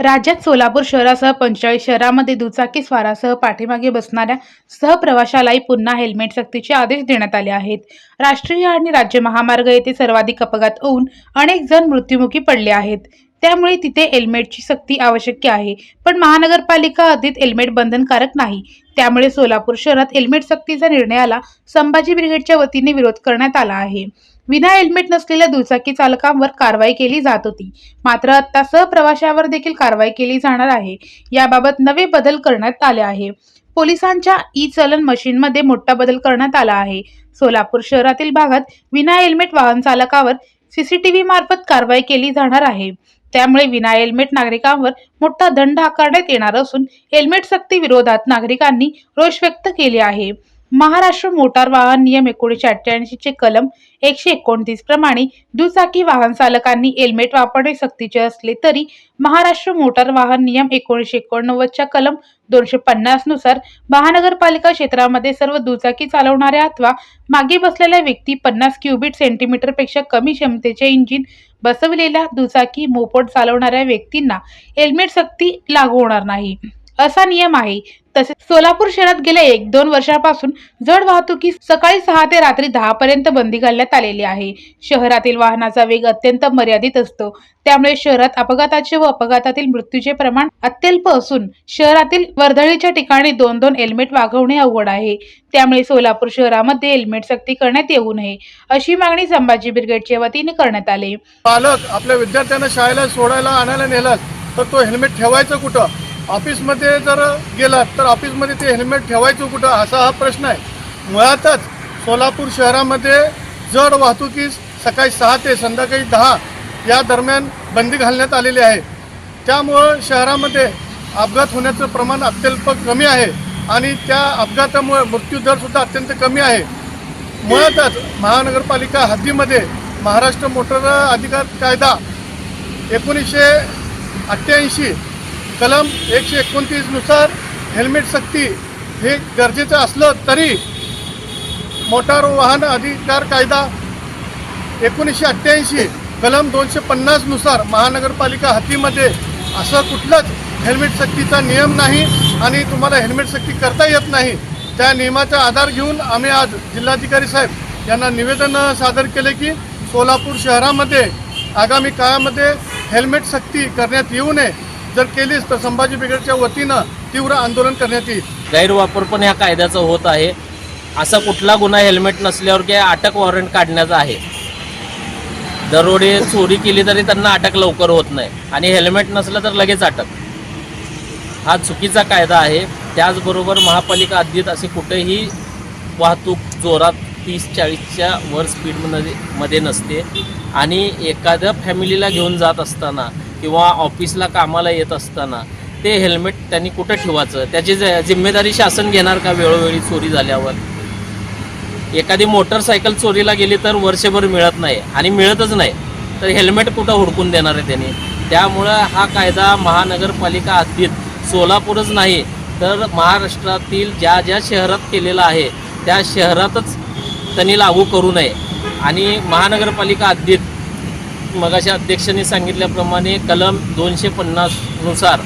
राज्यात सोलापूर शहरासह पंचेचाळीस शहरामध्ये दुचाकी स्वारासह पाठीमागे बसणाऱ्या सहप्रवाशालाही पुन्हा हेल्मेट सक्तीचे आदेश देण्यात आले आहेत. राष्ट्रीय आणि राज्य महामार्ग येथे सर्वाधिक अपघात होऊन अनेक जण मृत्युमुखी पडले आहेत. त्यामुळे तिथे हेल्मेटची सक्ती आवश्यक आहे. पण महानगरपालिका हद्दीत हेल्मेट बंधनकारक नाही. त्यामुळे सोलापूर शहरात हेल्मेट सक्तीचा निर्णयाला संभाजी ब्रिगेडच्या वतीने विरोध करण्यात आला आहे. विना हेल्मेट नसलेल्या दुचाकी चालकांवर कारवाई केली जात होती. मात्र आता सहप्रवाशावर देखील कारवाई केली जाणार आहे. याबाबत नवे बदल करण्यात आले आहे. पोलिसांच्या ई चलन मशीनमध्ये मोठा बदल करण्यात आला आहे. सोलापूर शहरातील भागात विना हेल्मेट वाहन चालकावर सीसीटीव्ही मार्फत कारवाई केली जाणार आहे. त्यामुळे विना हेल्मेट नागरिकांवर मोठा दंड आकारण्यात येणार असून हेल्मेट सक्ती विरोधात नागरिकांनी रोष व्यक्त केले आहे. महाराष्ट्र मोटार वाहन नियम एकोणीसशे अठ्ठ्याऐंशी चे कलम एकशे एकोणतीस प्रमाणे दुचाकी वाहन चालकांनी हेल्मेट वापरणे सक्तीचे असले तरी महाराष्ट्र मोटार वाहन नियम एकोणीसशे एकोणनव्वदच्या कलम दोनशे पन्नासनुसार महानगरपालिका क्षेत्रामध्ये सर्व दुचाकी चालवणाऱ्या अथवा मागे बसलेल्या व्यक्ती पन्नास क्युबिट सेंटीमीटरपेक्षा कमी क्षमतेचे इंजिन बसवलेल्या दुचाकी मोपोड चालवणाऱ्या व्यक्तींना हेल्मेट सक्ती लागू होणार नाही. असा नियम आहे. तसेच सोलापूर शहरात गेल्या एक दोन वर्षापासून जड वाहतुकीस सकाळी सहा ते रात्री दहा पर्यंत बंदी घालण्यात आलेली आहे. शहरातील वाहनाचा वेग अत्यंत मर्यादित असतो. त्यामुळे शहरात अपघाताचे व अपघातातील मृत्यूचे प्रमाण अत्यल्प असून शहरातील वर्दळीच्या ठिकाणी दोन दोन हेल्मेट वागवणे अवघड आहे. त्यामुळे सोलापूर शहरामध्ये हेल्मेट सक्ती करण्यात येऊ नये अशी मागणी संभाजी ब्रिगेडच्या वतीने करण्यात आली. पालक आपल्या विद्यार्थ्यांना शाळेला सोडायला आणायला नेलात तर तो हेल्मेट ठेवायचं कुठं? ऑफिसमध्ये जर गेलात तर ऑफिसमध्ये ते हेल्मेट ठेवायचं कुठं? असा हा प्रश्न आहे. मुळातच सोलापूर शहरामध्ये जड वाहतुकीस सकाळी सहा ते संध्याकाळी दहा या दरम्यान बंदी घालण्यात आलेली आहे. त्यामुळं शहरामध्ये अपघात होण्याचं प्रमाण अत्यल्प कमी आहे आणि त्या अपघातामुळे मृत्यूदरसुद्धा अत्यंत कमी आहे. मुळातच महानगरपालिका हद्दीमध्ये महाराष्ट्र मोटर अधिकार कायदा एकोणीसशे अठ्ठ्याऐंशी कलम एकशे एकोणतीसनुसार हेल्मेट सक्ती हे गरजेचं असलं तरी मोटार वाहन अधिकार कायदा एकोणीसशे अठ्ठ्याऐंशी कलम दोनशे पन्नासनुसार महानगरपालिका हद्दीमध्ये असं कुठलंच हेल्मेट सक्तीचा नियम नाही आणि तुम्हाला हेल्मेट सक्ती करता येत नाही त्या नियमाचा आधार घेऊन आम्ही आज जिल्हाधिकारी साहेब यांना निवेदन सादर केले की सोलापूर शहरामध्ये आगामी काळामध्ये हेल्मेट सक्ती करण्यात येऊ नये. जर केलीच तर संभाजी ब्रिगेडच्या वतीनं तीव्र आंदोलन करण्यात येईल. गैरवापर पण ह्या कायद्याचा होत आहे. असा कुठला गुन्हा हेल्मेट नसल्यावर की अटक वॉरंट काढण्याचा आहे? दरोडे चोरी केली तरी त्यांना अटक लवकर होत नाही. आणि हेल्मेट नसलं तर लगेच अटक. हा चुकीचा कायदा आहे. त्याचबरोबर महापालिका हद्दीत असे कुठेही वाहतूक जोरात तीस चाळीसच्या वर स्पीडमध्ये मध्ये नसते. आणि एखाद्या फॅमिलीला घेऊन जात असताना किंवा ऑफिसला कामाला येत असताना ते हेल्मेट त्यांनी कुठं ठेवायचं? त्याची ज- जिम्मेदारी शासन घेणार का वेळोवेळी चोरी झाल्यावर? एखादी मोटरसायकल चोरीला गेली तर वर्षभर मिळत नाही आणि मिळतच नाही. तर हेल्मेट कुठं हुडकून देणार आहे त्यांनी? त्यामुळं हा कायदा महानगरपालिका हद्दीत सोलापूरच नाही तर महाराष्ट्रातील ज्या ज्या शहरात केलेला आहे त्या शहरातच त्यांनी लागू करू नये. आणि महानगरपालिका हद्दीत मगाशी अध्यक्षांनी सांगितल्याप्रमाणे कलम दोनशे पन्नासनुसार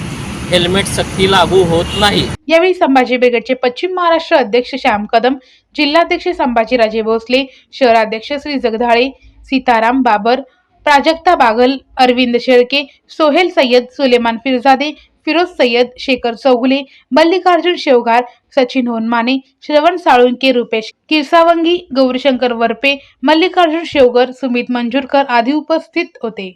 हेल्मेट सक्ती लागू होत नाही. यावेळी संभाजी ब्रिगेडचे पश्चिम महाराष्ट्र अध्यक्ष श्याम कदम जिल्हाध्यक्ष संभाजीराजे भोसले शहराध्यक्ष श्री जगधाळे सीताराम बाबर प्राजक्ता बागल अरविंद शेळके सोहेल सय्यद सुलेमान फिरजादे फिरोज सय्यद शेखर चौगुले मल्लिकार्जुन शेवगार सचिन होनमाने श्रवण साळुंके रुपेश किरसावंगी गौरीशंकर वरपे मल्लिकार्जुन शेवगर सुमित मंजूरकर आदी उपस्थित होते.